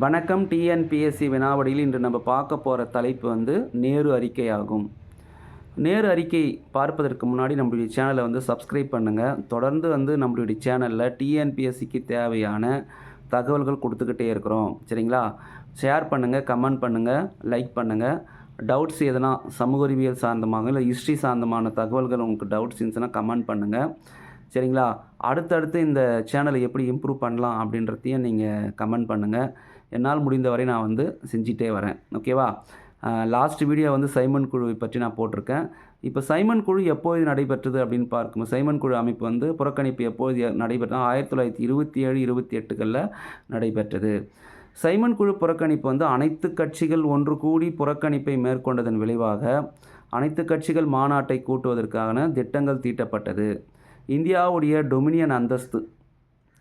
வணக்கம் டிஎன்பிஎஸ்சி வினாவடியில் இன்று நம்ம பார்க்க போகிற தலைப்பு வந்து நேரு அறிக்கை ஆகும் நேரு அறிக்கை பார்ப்பதற்கு முன்னாடி நம்மளுடைய சேனலை வந்து சப்ஸ்கிரைப் பண்ணுங்கள் தொடர்ந்து வந்து நம்மளுடைய சேனலில் டிஎன்பிஎஸ்சிக்கு தேவையான தகவல்கள் கொடுத்துக்கிட்டே இருக்கிறோம். சரிங்களா? ஷேர் பண்ணுங்கள் கமெண்ட் பண்ணுங்கள் லைக் பண்ணுங்கள் டவுட்ஸ் எதனா சமூக அறிவியல் சார்ந்தமாக இல்லை ஹிஸ்ட்ரி சார்ந்தமான தகவல்கள் உங்களுக்கு டவுட்ஸ் இருந்துச்சுன்னா கமெண்ட் பண்ணுங்கள் சரிங்களா? அடுத்தடுத்து இந்த சேனலை எப்படி இம்ப்ரூவ் பண்ணலாம் அப்படின்றதையும் நீங்கள் கமெண்ட் பண்ணுங்கள் என்னால் முடிந்தவரை நான் வந்து செஞ்சிட்டே வரேன். ஓகேவா லாஸ்ட் வீடியோ வந்து சைமன் குழுவை பற்றி நான் போட்டிருக்கேன். இப்போ சைமன் குழு எப்போது நடைபெற்றது அப்படின்னு பார்க்கும்போது சைமன் குழு அமைப்பு வந்து புறக்கணிப்பு எப்போது நடைபெற்றது? ஆயிரத்தி தொள்ளாயிரத்தி இருபத்தி ஏழு இருபத்தி எட்டுகளில் நடைபெற்றது. சைமன் குழு புறக்கணிப்பு வந்து அனைத்து கட்சிகள் ஒன்று கூடி புறக்கணிப்பை மேற்கொண்டதன் விளைவாக அனைத்து கட்சிகள் மாநாட்டை கூட்டுவதற்கான திட்டங்கள் தீட்டப்பட்டது. இந்தியாவுடைய டொமினியன் அந்தஸ்து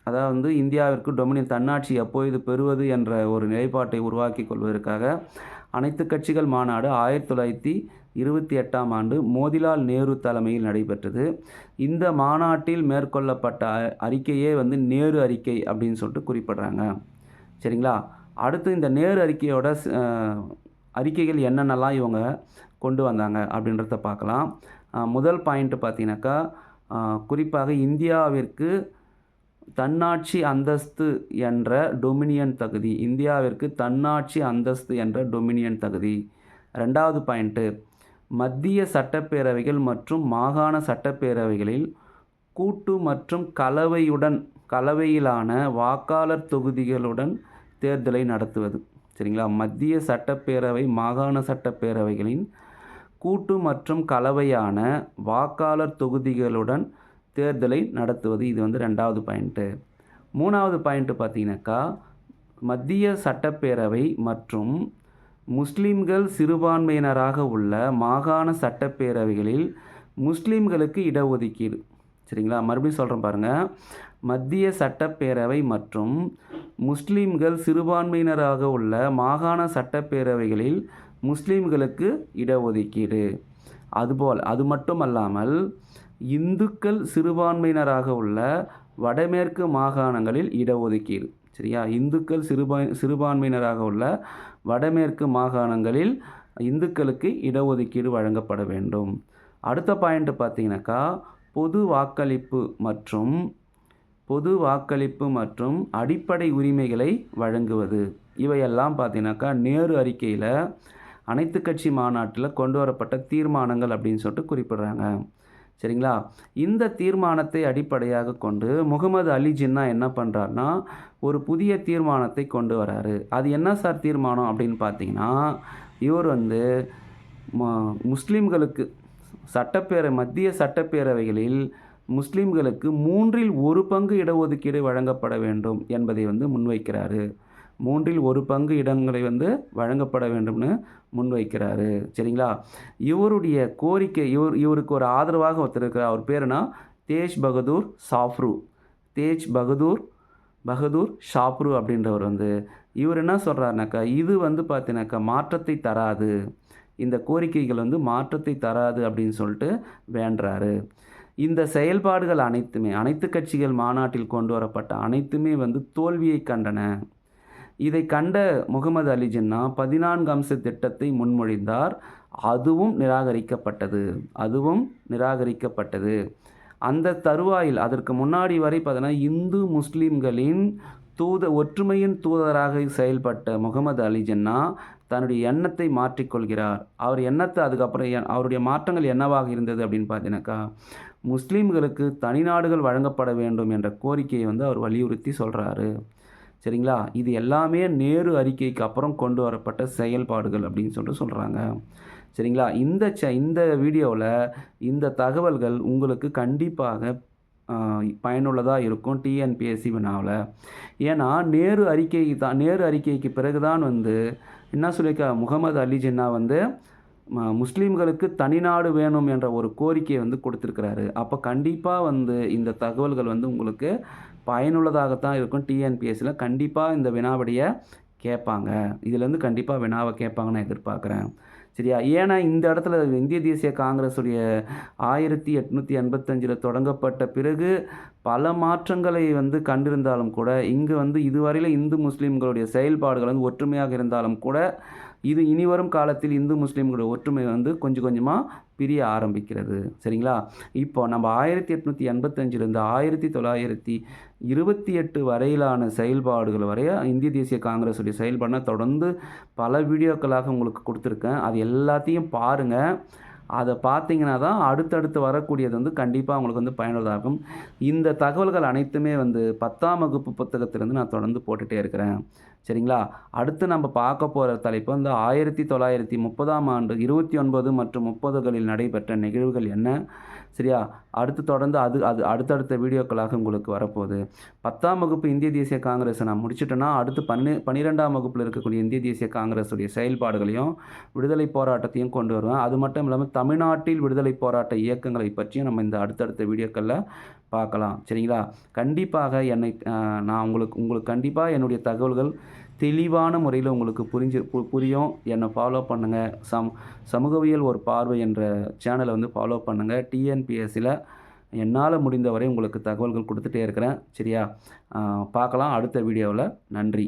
அதாவது வந்து இந்தியாவிற்கு டொமினியன் தன்னாட்சி எப்பொழுது பெறுவது என்ற ஒரு நிலைப்பாட்டை உருவாக்கி கொள்வதற்காக அனைத்து கட்சிகள் மாநாடு ஆயிரத்தி தொள்ளாயிரத்தி இருபத்தி எட்டாம் ஆண்டு மோதிலால் நேரு தலைமையில் நடைபெற்றது. இந்த மாநாட்டில் மேற்கொள்ளப்பட்ட அ- அறிக்கையே வந்து நேரு அறிக்கை அப்படின்னு சொல்லிட்டு குறிப்பிட்றாங்க. சரிங்களா? அடுத்து இந்த நேரு அறிக்கையோட அறிக்கைகள் என்னென்னலாம் இவங்க கொண்டு வந்தாங்க அப்படின்றத பார்க்கலாம். முதல் பாயிண்ட்டு பார்த்தீங்கன்னாக்கா குறிப்பாக இந்தியாவிற்கு தன்னாட்சி அந்தஸ்து என்ற டொமினியன் தகுதி. இந்தியாவிற்கு தன்னாட்சி அந்தஸ்து என்ற டொமினியன் தகுதி. ரெண்டாவது பாயிண்ட்டு மத்திய சட்டப்பேரவைகள் மற்றும் மாகாண சட்டப்பேரவைகளில் கூட்டு மற்றும் கலவையுடன் கலவையிலான வாக்காளர் தொகுதிகளுடன் தேர்தலை நடத்துவது. சரிங்களா? மத்திய சட்டப்பேரவை மாகாண சட்டப்பேரவைகளின் கூட்டு மற்றும் கலவையான வாக்காளர் தொகுதிகளுடன் தேர்தலை நடத்துவது. இது வந்து ரெண்டாவது பாயிண்ட்டு மூணாவது பாயிண்ட்டு பார்த்தீங்கன்னாக்கா மத்திய சட்டப்பேரவை மற்றும் முஸ்லீம்கள் சிறுபான்மையினராக உள்ள மாகாண சட்டப்பேரவைகளில் முஸ்லீம்களுக்கு இடஒதுக்கீடு. சரிங்களா? மறுபடியும் சொல்கிறேன் பாருங்கள் மத்திய சட்டப்பேரவை மற்றும் முஸ்லீம்கள் சிறுபான்மையினராக உள்ள மாகாண சட்டப்பேரவைகளில் முஸ்லீம்களுக்கு இடஒதுக்கீடு. அதுபோல் அது மட்டும் அல்லாமல் இந்துக்கள் சிறுபான்மையினராக உள்ள வடமேற்கு மாகாணங்களில் இடஒதுக்கீடு சரியா? இந்துக்கள் சிறுபா சிறுபான்மையினராக உள்ள வடமேற்கு மாகாணங்களில் இந்துக்களுக்கு இடஒதுக்கீடு வழங்கப்பட வேண்டும். அடுத்த பாயிண்ட் பார்த்தீங்கன்னாக்கா பொது வாக்களிப்பு மற்றும் பொது வாக்களிப்பு மற்றும் அடிப்படை உரிமைகளை வழங்குவது. இவையெல்லாம் பார்த்தீங்கன்னாக்கா நேரு அறிக்கையில் அனைத்து கட்சி மாநாட்டில் கொண்டு வரப்பட்ட தீர்மானங்கள் அப்படின்னு சொல்லிட்டு குறிப்பிடுறாங்க. சரிங்களா? இந்த தீர்மானத்தை அடிப்படையாக கொண்டு முகமது அலி ஜின்னா என்ன பண்ணுறாருனா ஒரு புதிய தீர்மானத்தை கொண்டு வராரு. அது என்ன சார் தீர்மானம் அப்படின்னு பார்த்தீங்கன்னா இவர் வந்து ம- சட்டப்பேரவை மத்திய சட்டப்பேரவைகளில் முஸ்லீம்களுக்கு மூன்றில் ஒரு பங்கு இடஒதுக்கீடு வழங்கப்பட வேண்டும் என்பதை வந்து முன்வைக்கிறாரு. மூன்றில் ஒரு பங்கு இடங்களை வந்து வழங்கப்பட வேண்டும்னு முன்வைக்கிறாரு. சரிங்களா? இவருடைய கோரிக்கை இவர் இவருக்கு ஒரு ஆதரவாக ஒருத்தர் இருக்கிறார் அவர் பேருனா தேஜ் பகதூர் சாஃப்ரு. தேஜ் பகதூர் பகதூர் ஷாப்ரு அப்படின்றவர் வந்து. இவர் என்ன சொல்கிறாருனாக்கா இது வந்து பார்த்தீங்கன்னாக்கா மாற்றத்தை தராது. இந்த கோரிக்கைகள் வந்து மாற்றத்தை தராது அப்படின்னு சொல்லிட்டு வேண்டுறாரு. இந்த செயல்பாடுகள் அனைத்துமே அனைத்து கட்சிகள் மாநாட்டில் கொண்டு வரப்பட்ட அனைத்துமே வந்து தோல்வியை கண்டன. இதை கண்ட முகமது அலி ஜின்னா பதினான்கு அம்ச திட்டத்தை முன்மொழிந்தார். அதுவும் நிராகரிக்கப்பட்டது. அதுவும் நிராகரிக்கப்பட்டது. அந்த தருவாயில் அதற்கு முன்னாடி வரை பார்த்தோன்னா இந்து முஸ்லீம்களின் தூத ஒற்றுமையின் தூதராக செயல்பட்ட முகமது அலி ஜின்னா தன்னுடைய எண்ணத்தை மாற்றிக்கொள்கிறார். அவர் எண்ணத்தை அதுக்கப்புறம் அவருடைய மாற்றங்கள் என்னவாக இருந்தது அப்படின்னு பார்த்தீங்கன்னாக்கா முஸ்லீம்களுக்கு தனிநாடுகள் வழங்கப்பட வேண்டும் என்ற கோரிக்கையை வந்து அவர் வலியுறுத்தி சொல்கிறாரு சரிங்களா? இது எல்லாமே நேரு அறிக்கைக்கு அப்புறம் கொண்டு வரப்பட்ட செயல்பாடுகள் அப்படின்னு சொல்லிட்டு சொல்கிறாங்க சரிங்களா? இந்த ச இந்த வீடியோவில் இந்த தகவல்கள் உங்களுக்கு கண்டிப்பாக பயனுள்ளதாக இருக்கும் டிஎன்பிஎஸ்சி வினாவில். ஏன்னா நேரு அறிக்கை தான் நேரு அறிக்கைக்கு பிறகு தான் வந்து என்ன சொல்லியிருக்கா? முகமது அலி ஜின்னா வந்து முஸ்லீம்களுக்கு தனிநாடு வேணும் என்ற ஒரு கோரிக்கையை வந்து கொடுத்துருக்கிறாரு. அப்போ கண்டிப்பாக வந்து இந்த தகவல்கள் வந்து உங்களுக்கு பயனுள்ளதாகத்தான் இருக்கும். டிஎன்பிஎஸ்சியில் கண்டிப்பாக இந்த வினாவடியை கேட்பாங்க. இதுலேருந்து கண்டிப்பாக வினாவை கேட்பாங்கன்னு நான் எதிர்பார்க்குறேன். சரியா? ஏன்னா இந்த இடத்துல இந்திய தேசிய காங்கிரஸுடைய ஆயிரத்தி எட்நூற்றி எண்பத்தஞ்சில் தொடங்கப்பட்ட பிறகு பல மாற்றங்களை வந்து கண்டிருந்தாலும் கூட இங்கே வந்து இதுவரையில் இந்து முஸ்லீம்களுடைய செயல்பாடுகள் வந்து ஒற்றுமையாக இருந்தாலும் கூட இது இனிவரும் காலத்தில் இந்து முஸ்லீம்களுடைய ஒற்றுமை வந்து கொஞ்சம் கொஞ்சமாக பிரிய ஆரம்பிக்கிறது. சரிங்களா? இப்போ நம்ம ஆயிரத்தி எட்நூற்றி எண்பத்தஞ்சிலேருந்து ஆயிரத்தி தொள்ளாயிரத்தி இருபத்தி எட்டு வரையிலான செயல்பாடுகள் வரைய இந்திய தேசிய காங்கிரஸுடைய செயல்பாடுனா தொடர்ந்து பல வீடியோக்களாக உங்களுக்கு கொடுத்துருக்கேன். அது எல்லாத்தையும் பாருங்கள் அதை பார்த்தீங்கன்னா தான் அடுத்தடுத்து வரக்கூடியது வந்து கண்டிப்பாக உங்களுக்கு வந்து பயனுள்ளதாக இருக்கும். இந்த தகவல்கள் அனைத்துமே வந்து பத்தாம் வகுப்பு புத்தகத்திலேருந்து நான் தொடர்ந்து போட்டுகிட்டே இருக்கிறேன். சரிங்களா? அடுத்து நம்ம பார்க்க போகிற தலைப்பு வந்து ஆயிரத்தி தொள்ளாயிரத்தி முப்பதாம் ஆண்டு இருபத்தி ஒன்பது மற்றும் முப்பதுகளில் நடைபெற்ற நிகழ்வுகள் என்ன? சரியா? அடுத்து தொடர்ந்து அது அது அடுத்தடுத்த வீடியோக்களாக உங்களுக்கு வரப்போகுது. பத்தாம் வகுப்பு இந்திய தேசிய காங்கிரஸை நான் முடிச்சிட்டேன்னா அடுத்து பன்னெ பன்னிரெண்டாம் வகுப்பில் இருக்கக்கூடிய இந்திய தேசிய காங்கிரஸுடைய செயல்பாடுகளையும் விடுதலை போராட்டத்தையும் கொண்டு வருவேன். அது மட்டும் இல்லாமல் தமிழ்நாட்டில் விடுதலை போராட்ட இயக்கங்களை பற்றியும் நம்ம இந்த அடுத்தடுத்த வீடியோக்களில் பார்க்கலாம். சரிங்களா? கண்டிப்பாக என்னை நான் உங்களுக்கு உங்களுக்கு கண்டிப்பாக என்னுடைய தகவல்கள் தெளிவான முறையில் உங்களுக்கு புரிஞ்சு பு- புரியும். என்னை ஃபாலோ பண்ணுங்கள் சம் சமூகவியல் ஒரு பார்வை என்ற சேனலை வந்து ஃபாலோ பண்ணுங்கள் டிஎன்பிஎஸ்சியில் என்னால் முடிந்தவரை உங்களுக்கு தகவல்கள் கொடுத்துட்டே இருக்கிறேன். சரியா? பார்க்கலாம். அடுத்த வீடியோவில் நன்றி.